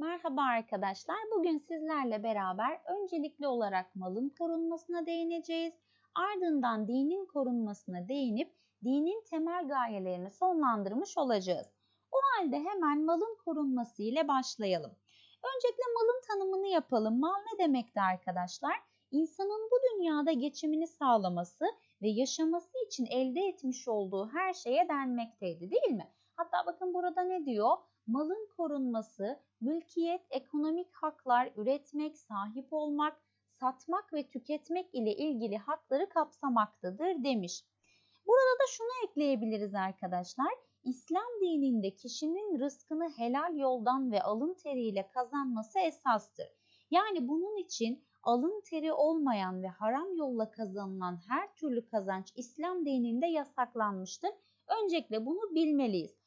Merhaba arkadaşlar. Bugün sizlerle beraber öncelikli olarak malın korunmasına değineceğiz. Ardından dinin korunmasına değinip dinin temel gayelerini sonlandırmış olacağız. O halde hemen malın korunması ile başlayalım. Öncelikle malın tanımını yapalım. Mal ne demekti arkadaşlar? İnsanın bu dünyada geçimini sağlaması ve yaşaması için elde etmiş olduğu her şeye denmekteydi değil mi? Hatta bakın burada ne diyor? Malın korunması, mülkiyet, ekonomik haklar, üretmek, sahip olmak, satmak ve tüketmek ile ilgili hakları kapsamaktadır demiş. Burada da şunu ekleyebiliriz arkadaşlar. İslam dininde kişinin rızkını helal yoldan ve alın teriyle kazanması esastır. Yani bunun için alın teri olmayan ve haram yolla kazanılan her türlü kazanç İslam dininde yasaklanmıştır. Öncelikle bunu bilmeliyiz.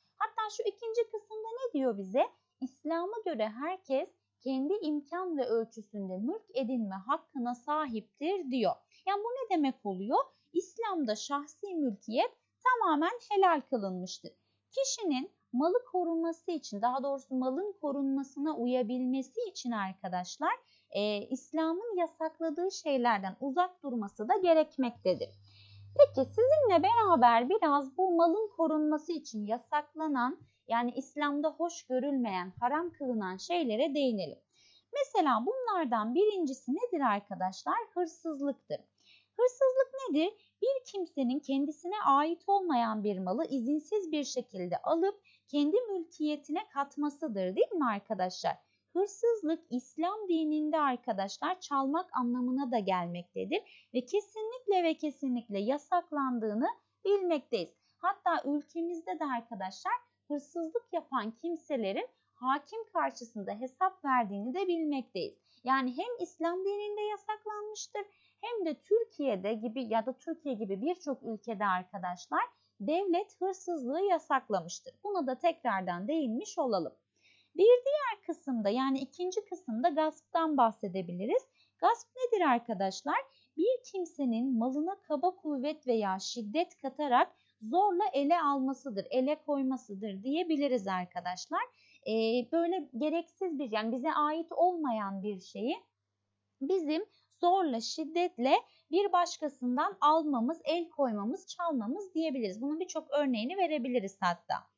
Şu ikinci kısımda ne diyor bize? İslam'a göre herkes kendi imkan ve ölçüsünde mülk edinme hakkına sahiptir diyor. Yani bu ne demek oluyor? İslam'da şahsi mülkiyet tamamen helal kılınmıştır. Kişinin malı korunması için daha doğrusu malın korunmasına uyabilmesi için arkadaşlar e, İslam'ın yasakladığı şeylerden uzak durması da gerekmektedir. Peki sizinle beraber biraz bu malın korunması için yasaklanan yani İslam'da hoş görülmeyen, haram kılınan şeylere değinelim. Mesela bunlardan birincisi nedir arkadaşlar? Hırsızlıktır. Hırsızlık nedir? Bir kimsenin kendisine ait olmayan bir malı izinsiz bir şekilde alıp kendi mülkiyetine katmasıdır değil mi arkadaşlar? Hırsızlık İslam dininde arkadaşlar çalmak anlamına da gelmektedir ve kesinlikle ve kesinlikle yasaklandığını bilmekteyiz. Hatta ülkemizde de arkadaşlar hırsızlık yapan kimselerin hakim karşısında hesap verdiğini de bilmekteyiz. Yani hem İslam dininde yasaklanmıştır hem de Türkiye'de gibi ya da Türkiye gibi birçok ülkede arkadaşlar devlet hırsızlığı yasaklamıştır. Buna da tekrardan değinmiş olalım. Bir diğer kısımda yani ikinci kısımda gasptan bahsedebiliriz. Gasp nedir arkadaşlar? Bir kimsenin malına kaba kuvvet veya şiddet katarak zorla ele almasıdır, ele koymasıdır diyebiliriz arkadaşlar. Ee, böyle gereksiz bir yani bize ait olmayan bir şeyi bizim zorla, şiddetle bir başkasından almamız, el koymamız, çalmamız diyebiliriz. Bunun birçok örneğini verebiliriz hatta.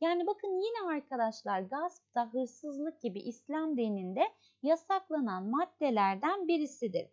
Yani bakın yine arkadaşlar gasp da hırsızlık gibi İslam dininde yasaklanan maddelerden birisidir.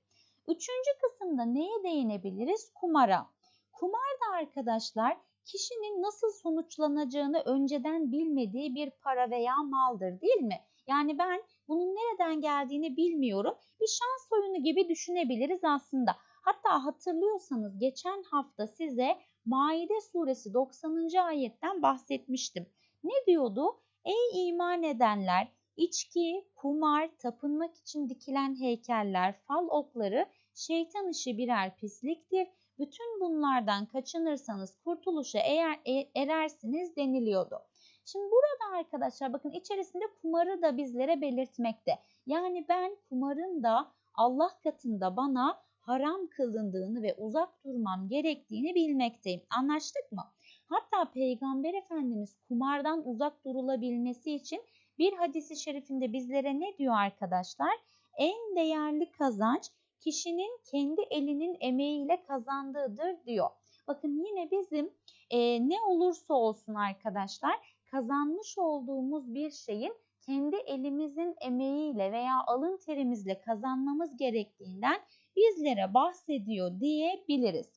Üçüncü kısımda neye değinebiliriz? Kumara. Kumar da arkadaşlar kişinin nasıl sonuçlanacağını önceden bilmediği bir para veya maldır değil mi? Yani ben bunun nereden geldiğini bilmiyorum. Bir şans oyunu gibi düşünebiliriz aslında. Hatta hatırlıyorsanız geçen hafta size Maide suresi 90. ayetten bahsetmiştim. Ne diyordu? Ey iman edenler, içki, kumar, tapınmak için dikilen heykeller, fal okları şeytan işi birer pisliktir. Bütün bunlardan kaçınırsanız kurtuluşa eğer e, erersiniz deniliyordu. Şimdi burada arkadaşlar bakın içerisinde kumarı da bizlere belirtmekte. Yani ben kumarın da Allah katında bana haram kılındığını ve uzak durmam gerektiğini bilmekteyim. Anlaştık mı? Hatta Peygamber Efendimiz kumardan uzak durulabilmesi için bir hadisi şerifinde bizlere ne diyor arkadaşlar? En değerli kazanç kişinin kendi elinin emeğiyle kazandığıdır diyor. Bakın yine bizim e, ne olursa olsun arkadaşlar kazanmış olduğumuz bir şeyin kendi elimizin emeğiyle veya alın terimizle kazanmamız gerektiğinden bizlere bahsediyor diyebiliriz.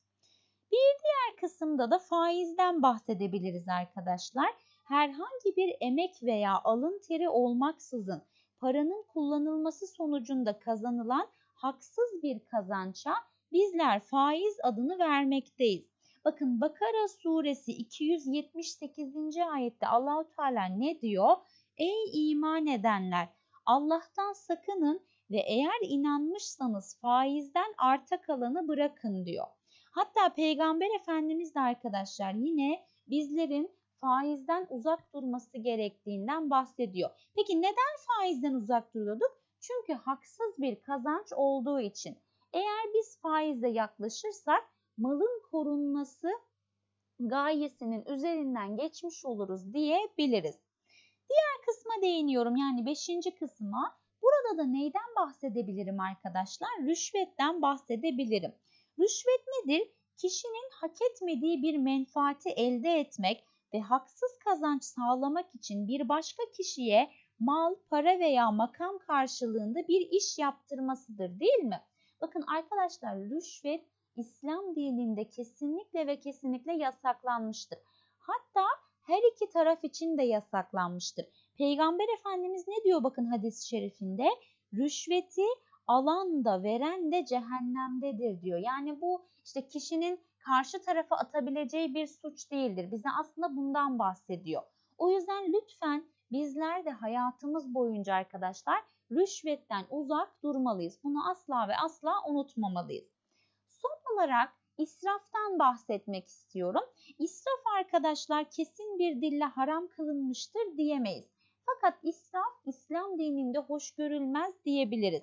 Bir diğer kısımda da faizden bahsedebiliriz arkadaşlar. Herhangi bir emek veya alın teri olmaksızın paranın kullanılması sonucunda kazanılan haksız bir kazança bizler faiz adını vermekteyiz. Bakın Bakara suresi 278. ayette Allahu Teala ne diyor? Ey iman edenler Allah'tan sakının ve eğer inanmışsanız faizden arta kalanı bırakın diyor. Hatta Peygamber Efendimiz de arkadaşlar yine bizlerin faizden uzak durması gerektiğinden bahsediyor. Peki neden faizden uzak duruyorduk? Çünkü haksız bir kazanç olduğu için. Eğer biz faize yaklaşırsak malın korunması gayesinin üzerinden geçmiş oluruz diyebiliriz. Diğer kısma değiniyorum yani beşinci kısma. Burada da neyden bahsedebilirim arkadaşlar? Rüşvetten bahsedebilirim. Rüşvet nedir? Kişinin hak etmediği bir menfaati elde etmek ve haksız kazanç sağlamak için bir başka kişiye mal, para veya makam karşılığında bir iş yaptırmasıdır değil mi? Bakın arkadaşlar rüşvet İslam dininde kesinlikle ve kesinlikle yasaklanmıştır. Hatta her iki taraf için de yasaklanmıştır. Peygamber Efendimiz ne diyor bakın hadis-i şerifinde? Rüşveti alan da veren de cehennemdedir diyor. Yani bu işte kişinin karşı tarafa atabileceği bir suç değildir. Bize aslında bundan bahsediyor. O yüzden lütfen bizler de hayatımız boyunca arkadaşlar rüşvetten uzak durmalıyız. Bunu asla ve asla unutmamalıyız. Son olarak israftan bahsetmek istiyorum. İsraf arkadaşlar kesin bir dille haram kılınmıştır diyemeyiz. Fakat israf İslam dininde hoş görülmez diyebiliriz.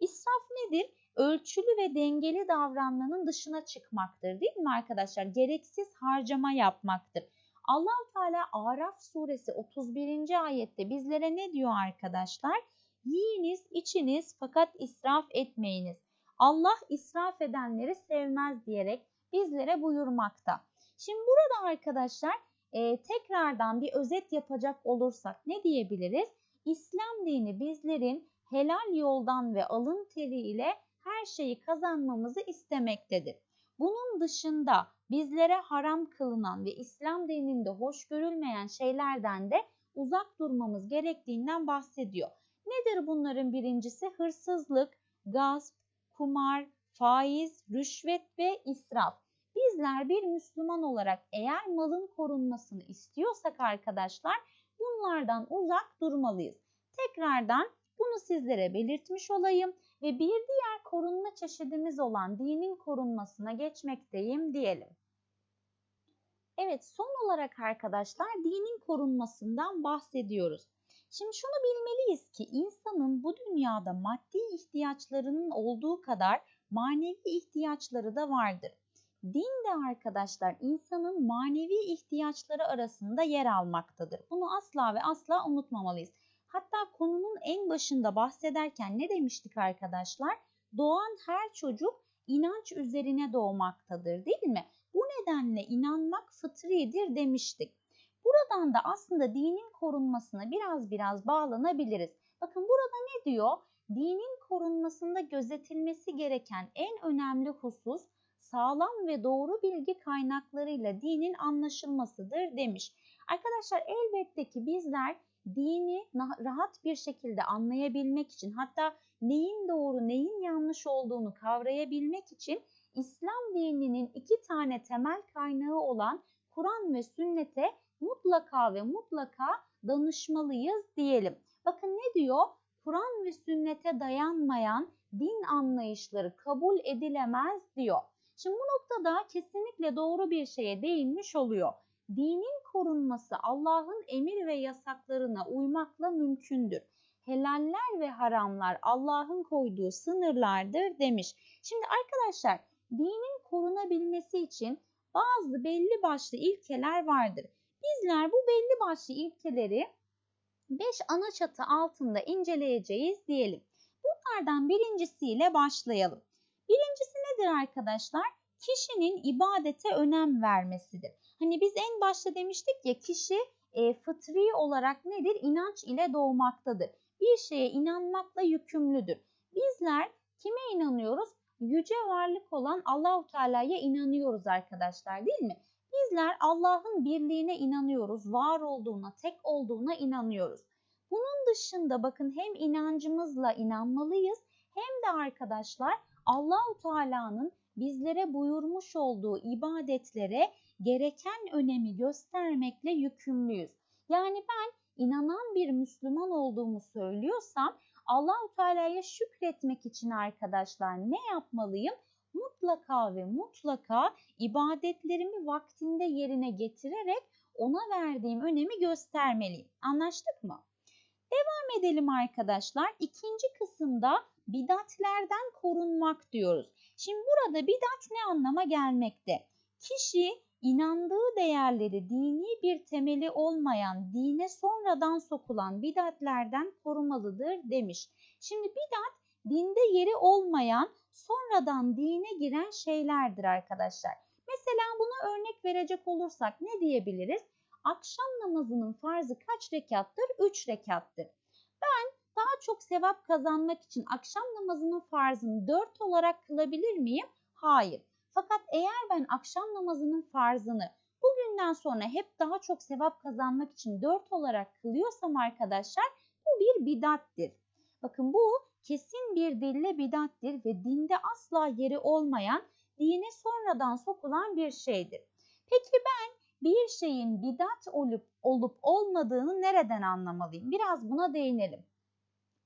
İsraf nedir? Ölçülü ve dengeli davranmanın dışına çıkmaktır değil mi arkadaşlar? Gereksiz harcama yapmaktır. allah Teala Araf suresi 31. ayette bizlere ne diyor arkadaşlar? Yiyiniz, içiniz fakat israf etmeyiniz. Allah israf edenleri sevmez diyerek bizlere buyurmakta. Şimdi burada arkadaşlar e, tekrardan bir özet yapacak olursak ne diyebiliriz? İslam dini bizlerin helal yoldan ve alın teriyle her şeyi kazanmamızı istemektedir. Bunun dışında bizlere haram kılınan ve İslam dininde hoş görülmeyen şeylerden de uzak durmamız gerektiğinden bahsediyor. Nedir bunların birincisi? Hırsızlık, gasp, kumar, faiz, rüşvet ve israf. Bizler bir Müslüman olarak eğer malın korunmasını istiyorsak arkadaşlar bunlardan uzak durmalıyız. Tekrardan bunu sizlere belirtmiş olayım ve bir diğer korunma çeşidimiz olan dinin korunmasına geçmekteyim diyelim. Evet son olarak arkadaşlar dinin korunmasından bahsediyoruz. Şimdi şunu bilmeliyiz ki insanın bu dünyada maddi ihtiyaçlarının olduğu kadar manevi ihtiyaçları da vardır. Din de arkadaşlar insanın manevi ihtiyaçları arasında yer almaktadır. Bunu asla ve asla unutmamalıyız. Hatta konunun en başında bahsederken ne demiştik arkadaşlar? Doğan her çocuk inanç üzerine doğmaktadır değil mi? Bu nedenle inanmak fıtridir demiştik. Buradan da aslında dinin korunmasına biraz biraz bağlanabiliriz. Bakın burada ne diyor? Dinin korunmasında gözetilmesi gereken en önemli husus sağlam ve doğru bilgi kaynaklarıyla dinin anlaşılmasıdır demiş. Arkadaşlar elbette ki bizler dini rahat bir şekilde anlayabilmek için hatta neyin doğru neyin yanlış olduğunu kavrayabilmek için İslam dininin iki tane temel kaynağı olan Kur'an ve sünnete mutlaka ve mutlaka danışmalıyız diyelim. Bakın ne diyor? Kur'an ve sünnete dayanmayan din anlayışları kabul edilemez diyor. Şimdi bu noktada kesinlikle doğru bir şeye değinmiş oluyor. Dinin korunması Allah'ın emir ve yasaklarına uymakla mümkündür. Helaller ve haramlar Allah'ın koyduğu sınırlardır demiş. Şimdi arkadaşlar dinin korunabilmesi için bazı belli başlı ilkeler vardır. Bizler bu belli başlı ilkeleri 5 ana çatı altında inceleyeceğiz diyelim. Bunlardan birincisiyle başlayalım. Birincisi nedir arkadaşlar? Kişinin ibadete önem vermesidir. Hani biz en başta demiştik ya kişi e, fıtri olarak nedir? İnanç ile doğmaktadır. Bir şeye inanmakla yükümlüdür. Bizler kime inanıyoruz? Yüce varlık olan Allahu Teala'ya inanıyoruz arkadaşlar değil mi? Bizler Allah'ın birliğine inanıyoruz, var olduğuna, tek olduğuna inanıyoruz. Bunun dışında bakın hem inancımızla inanmalıyız hem de arkadaşlar Allahu Teala'nın bizlere buyurmuş olduğu ibadetlere gereken önemi göstermekle yükümlüyüz. Yani ben inanan bir Müslüman olduğumu söylüyorsam Allahu Teala'ya şükretmek için arkadaşlar ne yapmalıyım? Mutlaka ve mutlaka ibadetlerimi vaktinde yerine getirerek ona verdiğim önemi göstermeliyim. Anlaştık mı? Devam edelim arkadaşlar. İkinci kısımda bidatlerden korunmak diyoruz. Şimdi burada bidat ne anlama gelmekte? Kişi inandığı değerleri dini bir temeli olmayan, dine sonradan sokulan bidatlerden korumalıdır demiş. Şimdi bidat dinde yeri olmayan, sonradan dine giren şeylerdir arkadaşlar. Mesela buna örnek verecek olursak ne diyebiliriz? Akşam namazının farzı kaç rekattır? 3 rekattır. Çok sevap kazanmak için akşam namazının farzını 4 olarak kılabilir miyim? Hayır. Fakat eğer ben akşam namazının farzını bugünden sonra hep daha çok sevap kazanmak için 4 olarak kılıyorsam arkadaşlar bu bir bidattir. Bakın bu kesin bir dille bidattir ve dinde asla yeri olmayan, dine sonradan sokulan bir şeydir. Peki ben bir şeyin bidat olup olup olmadığını nereden anlamalıyım? Biraz buna değinelim.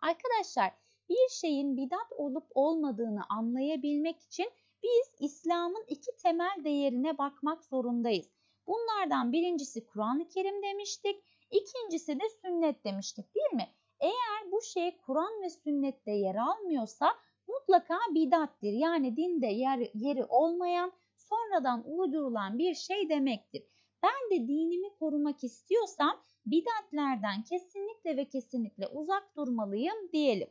Arkadaşlar bir şeyin bidat olup olmadığını anlayabilmek için biz İslam'ın iki temel değerine bakmak zorundayız. Bunlardan birincisi Kur'an-ı Kerim demiştik, ikincisi de sünnet demiştik değil mi? Eğer bu şey Kur'an ve sünnette yer almıyorsa mutlaka bidattir. Yani dinde yer, yeri olmayan, sonradan uydurulan bir şey demektir. Ben de dinimi korumak istiyorsam bidatlerden kesinlikle ve kesinlikle uzak durmalıyım diyelim.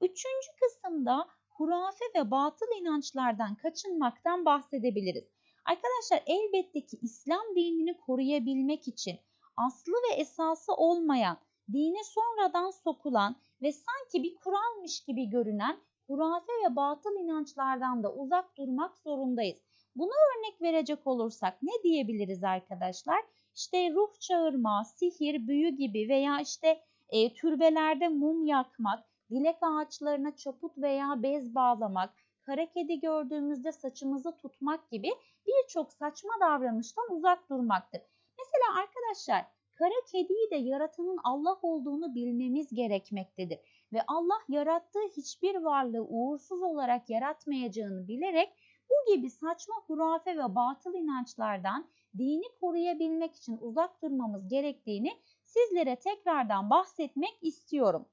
Üçüncü kısımda hurafe ve batıl inançlardan kaçınmaktan bahsedebiliriz. Arkadaşlar elbette ki İslam dinini koruyabilmek için aslı ve esası olmayan, dine sonradan sokulan ve sanki bir kuralmış gibi görünen hurafe ve batıl inançlardan da uzak durmak zorundayız. Buna örnek verecek olursak ne diyebiliriz arkadaşlar? İşte ruh çağırma, sihir, büyü gibi veya işte e, türbelerde mum yakmak, dilek ağaçlarına çaput veya bez bağlamak, kara kedi gördüğümüzde saçımızı tutmak gibi birçok saçma davranıştan uzak durmaktır. Mesela arkadaşlar kara kediyi de yaratanın Allah olduğunu bilmemiz gerekmektedir. Ve Allah yarattığı hiçbir varlığı uğursuz olarak yaratmayacağını bilerek bu gibi saçma hurafe ve batıl inançlardan dini koruyabilmek için uzak durmamız gerektiğini sizlere tekrardan bahsetmek istiyorum.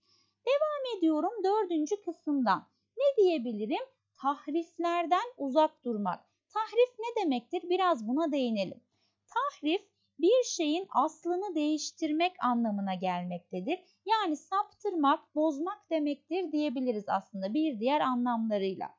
Devam ediyorum dördüncü kısımdan. Ne diyebilirim? Tahriflerden uzak durmak. Tahrif ne demektir? Biraz buna değinelim. Tahrif bir şeyin aslını değiştirmek anlamına gelmektedir. Yani saptırmak, bozmak demektir diyebiliriz aslında bir diğer anlamlarıyla.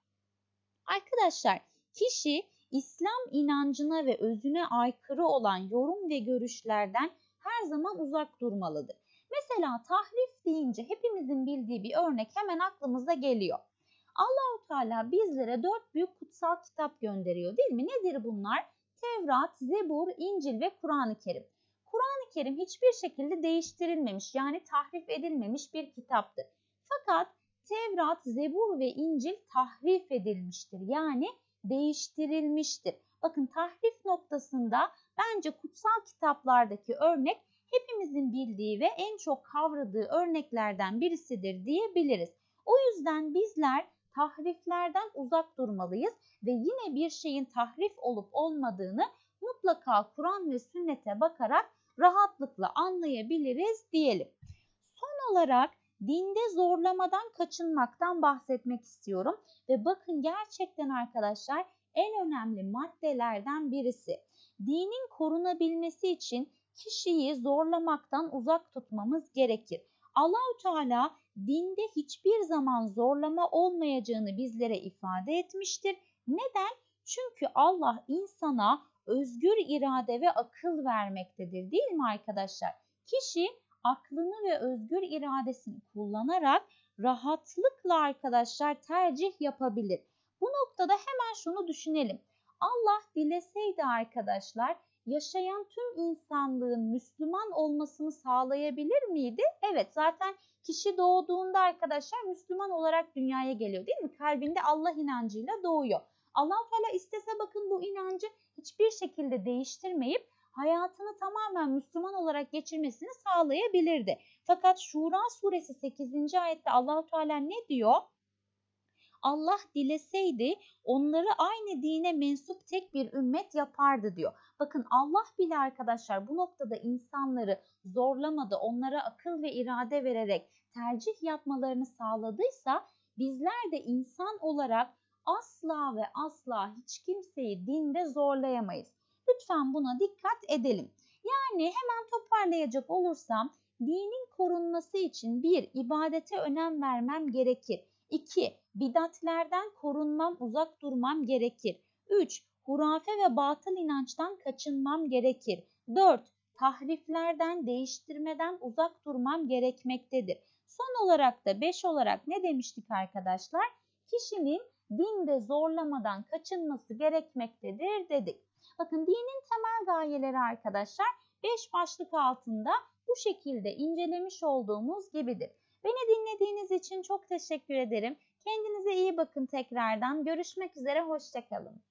Arkadaşlar kişi İslam inancına ve özüne aykırı olan yorum ve görüşlerden her zaman uzak durmalıdır. Mesela tahrif deyince hepimizin bildiği bir örnek hemen aklımıza geliyor. Allahu Teala bizlere dört büyük kutsal kitap gönderiyor değil mi? Nedir bunlar? Tevrat, Zebur, İncil ve Kur'an-ı Kerim. Kur'an-ı Kerim hiçbir şekilde değiştirilmemiş yani tahrif edilmemiş bir kitaptır. Fakat Tevrat, Zebur ve İncil tahrif edilmiştir yani değiştirilmiştir. Bakın tahrif noktasında bence kutsal kitaplardaki örnek hepimizin bildiği ve en çok kavradığı örneklerden birisidir diyebiliriz. O yüzden bizler tahriflerden uzak durmalıyız ve yine bir şeyin tahrif olup olmadığını mutlaka Kur'an ve sünnete bakarak rahatlıkla anlayabiliriz diyelim. Son olarak dinde zorlamadan kaçınmaktan bahsetmek istiyorum ve bakın gerçekten arkadaşlar en önemli maddelerden birisi. Dinin korunabilmesi için kişiyi zorlamaktan uzak tutmamız gerekir. Allahu Teala dinde hiçbir zaman zorlama olmayacağını bizlere ifade etmiştir. Neden? Çünkü Allah insana özgür irade ve akıl vermektedir değil mi arkadaşlar? Kişi aklını ve özgür iradesini kullanarak rahatlıkla arkadaşlar tercih yapabilir. Bu noktada hemen şunu düşünelim. Allah dileseydi arkadaşlar yaşayan tüm insanlığın Müslüman olmasını sağlayabilir miydi? Evet zaten kişi doğduğunda arkadaşlar Müslüman olarak dünyaya geliyor değil mi? Kalbinde Allah inancıyla doğuyor. allah Teala istese bakın bu inancı hiçbir şekilde değiştirmeyip hayatını tamamen Müslüman olarak geçirmesini sağlayabilirdi. Fakat Şura suresi 8. ayette allah Teala ne diyor? Allah dileseydi onları aynı dine mensup tek bir ümmet yapardı diyor. Bakın Allah bile arkadaşlar bu noktada insanları zorlamadı, onlara akıl ve irade vererek tercih yapmalarını sağladıysa bizler de insan olarak asla ve asla hiç kimseyi dinde zorlayamayız. Lütfen buna dikkat edelim. Yani hemen toparlayacak olursam dinin korunması için bir ibadete önem vermem gerekir. 2. Bidatlerden korunmam, uzak durmam gerekir. 3. Hurafe ve batıl inançtan kaçınmam gerekir. 4. Tahriflerden, değiştirmeden uzak durmam gerekmektedir. Son olarak da 5 olarak ne demiştik arkadaşlar? Kişinin dinde zorlamadan kaçınması gerekmektedir dedik. Bakın dinin temel gayeleri arkadaşlar 5 başlık altında bu şekilde incelemiş olduğumuz gibidir. Beni dinlediğiniz için çok teşekkür ederim. Kendinize iyi bakın tekrardan. Görüşmek üzere, hoşçakalın.